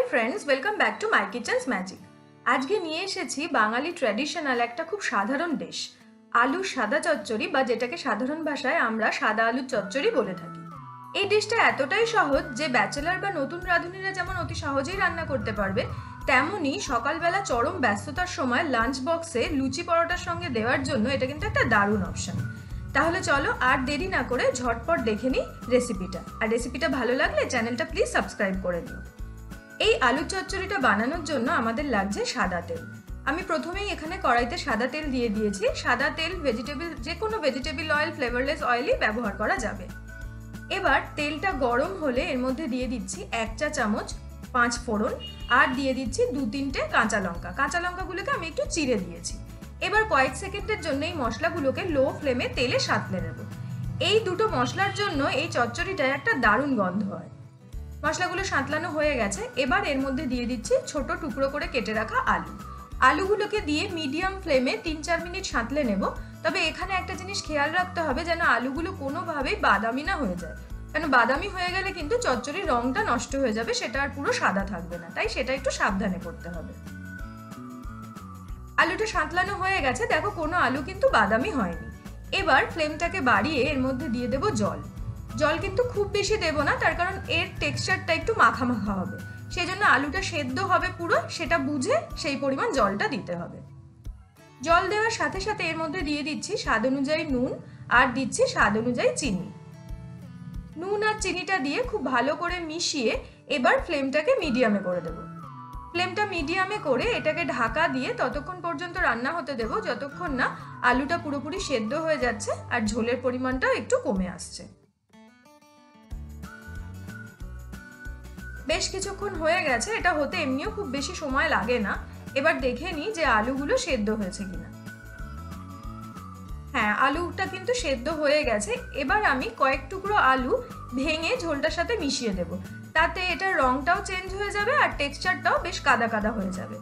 Hi friends welcome back to my kitchens magic আজকে নিয়ে এসেছি বাঙালি ট্র্যাডিশনাল একটা খুব সাধারণ ডিশ আলু সাদা চচ্চড়ি বা যেটাকে সাধারণ ভাষায় আমরা সাদা আলুর চচ্চড়ি বলে থাকি। এই ডিশটা এতটাই সহজ যে ব্যাচেলার বা নতুন রাঁধুনিরা যেমন অতি সহজেই রান্না করতে পারবে, তেমনই সকালবেলা চরম ব্যস্ততার সময় লাঞ্চ বক্সে লুচি পরোটার সঙ্গে দেওয়ার জন্য এটা কিন্তু একটা দারুণ অপশন তাহলে চলো আর দেরি না করে ঝটপট দেখে নিই রেসিপিটা আর রেসিপিটা ভালো লাগলে চ্যানেলটা প্লিজ সাবস্ক্রাইব করে দিও এই আলুর চচ্চড়িটা বানানোর জন্য আমাদের লাগছে সাদা তেল। আমি প্রথমেই এখানে কড়াইতে সাদা তেল দিয়ে দিয়েছি। সাদা তেল ভেজিটেবল যে কোনো ভেজিটেবল অয়েল ফ্লেভারলেস অয়েলই ব্যবহার করা যাবে। এবার তেলটা গরম হলে এর মধ্যে দিয়ে দিচ্ছি এক চা চামচ পাঁচ ফোড়ন আর দিয়ে দিচ্ছি দু তিনটে কাঁচা লঙ্কা। কাঁচা লঙ্কাগুলোকে আমি একটু চিড়ে দিয়েছি। এবার কয়েক সেকেন্ডের জন্য এই মশলাগুলোকে লো ফ্লেমে তেলে সাঁতলে নেব। এই দুটো মশলার জন্য এই চচ্চড়িটায় একটা দারুণ গন্ধ হয়। মশলাগুলো সাঁতলানো হয়ে গেছে, এবার এর মধ্যে দিয়ে দিচ্ছি ছোট টুকরো করে কেটে রাখা আলু। আলুগুলোকে দিয়ে মিডিয়াম ফ্লেমে তিন চার মিনিট সাঁতলে নেব, তবে এখানে একটা জিনিস খেয়াল রাখতে হবে যেন আলুগুলো কোনোভাবেই বাদামি না হয়ে যায়। কেন বাদামি হয়ে গেলে কিন্তু চচ্চড়ির রংটা নষ্ট হয়ে যাবে, সেটা আর পুরো সাদা থাকবে না, তাই সেটা একটু সাবধানে করতে হবে। আলুটা সাঁতলানো হয়ে গেছে, দেখো কোনো আলু কিন্তু বাদামি হয়নি। এবার ফ্লেমটাকে বাড়িয়ে এর মধ্যে দিয়ে দেবো জল। জল কিন্তু খুব বেশি দেবো না, তার কারণ এর টেক্সচারটা একটু মাখা মাখা হবে। সেই জন্য আলুটা সেদ্ধ হবে পুরো, সেটা বুঝে সেই পরিমাণ জলটা দিতে হবে। জল দেওয়ার সাথে সাথে এর মধ্যে দিয়ে দিচ্ছি স্বাদ অনুযায়ী নুন আর দিচ্ছি স্বাদ অনুযায়ী চিনি। নুন আর চিনিটা দিয়ে খুব ভালো করে মিশিয়ে এবার ফ্লেমটাকে মিডিয়ামে করে দেবো। ফ্লেমটা মিডিয়ামে করে এটাকে ঢাকা দিয়ে ততক্ষণ পর্যন্ত রান্না হতে দেবো, যতক্ষণ না আলুটা পুরোপুরি সেদ্ধ হয়ে যাচ্ছে আর ঝোলের পরিমাণটাও একটু কমে আসছে। বেশ কিছুক্ষণ হয়ে গেছে, এটা হতে এমনিও খুব বেশি সময় লাগে না। এবার দেখে নিই যে আলুগুলো সেদ্ধ হয়েছে কিনা। হ্যাঁ আলুটা কিন্তু সেদ্ধ হয়ে গেছে। এবার আমি কয়েক টুকরো আলু ভেঙে ঝোলটার সাথে মিশিয়ে দেব। তাতে এটার রঙটাও চেঞ্জ হয়ে যাবে আর টেক্সচারটাও বেশ কাদা কাদা হয়ে যাবে।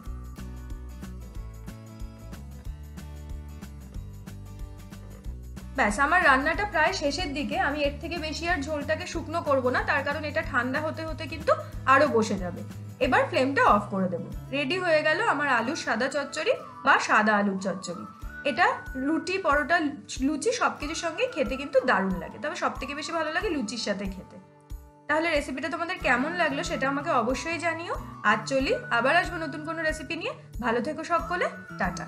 ব্যাস, আমার রান্নাটা প্রায় শেষের দিকে। আমি এর থেকে বেশি আর ঝোলটাকে শুকনো করব না, তার কারণ এটা ঠান্ডা হতে হতে কিন্তু আরও বসে যাবে। এবার ফ্লেমটা অফ করে দেবো। রেডি হয়ে গেল আমার আলুর সাদা চচ্চড়ি বা সাদা আলুর চচ্চড়ি। এটা রুটি, পরোটা, লুচি সব কিছুর সঙ্গে খেতে কিন্তু দারুণ লাগে। তবে সব থেকে বেশি ভালো লাগে লুচির সাথে খেতে। তাহলে রেসিপিটা তোমাদের কেমন লাগল সেটা আমাকে অবশ্যই জানিও। আজ চলি, আবার আসব নতুন কোনো রেসিপি নিয়ে। ভালো থেকো সকলে, টাটা।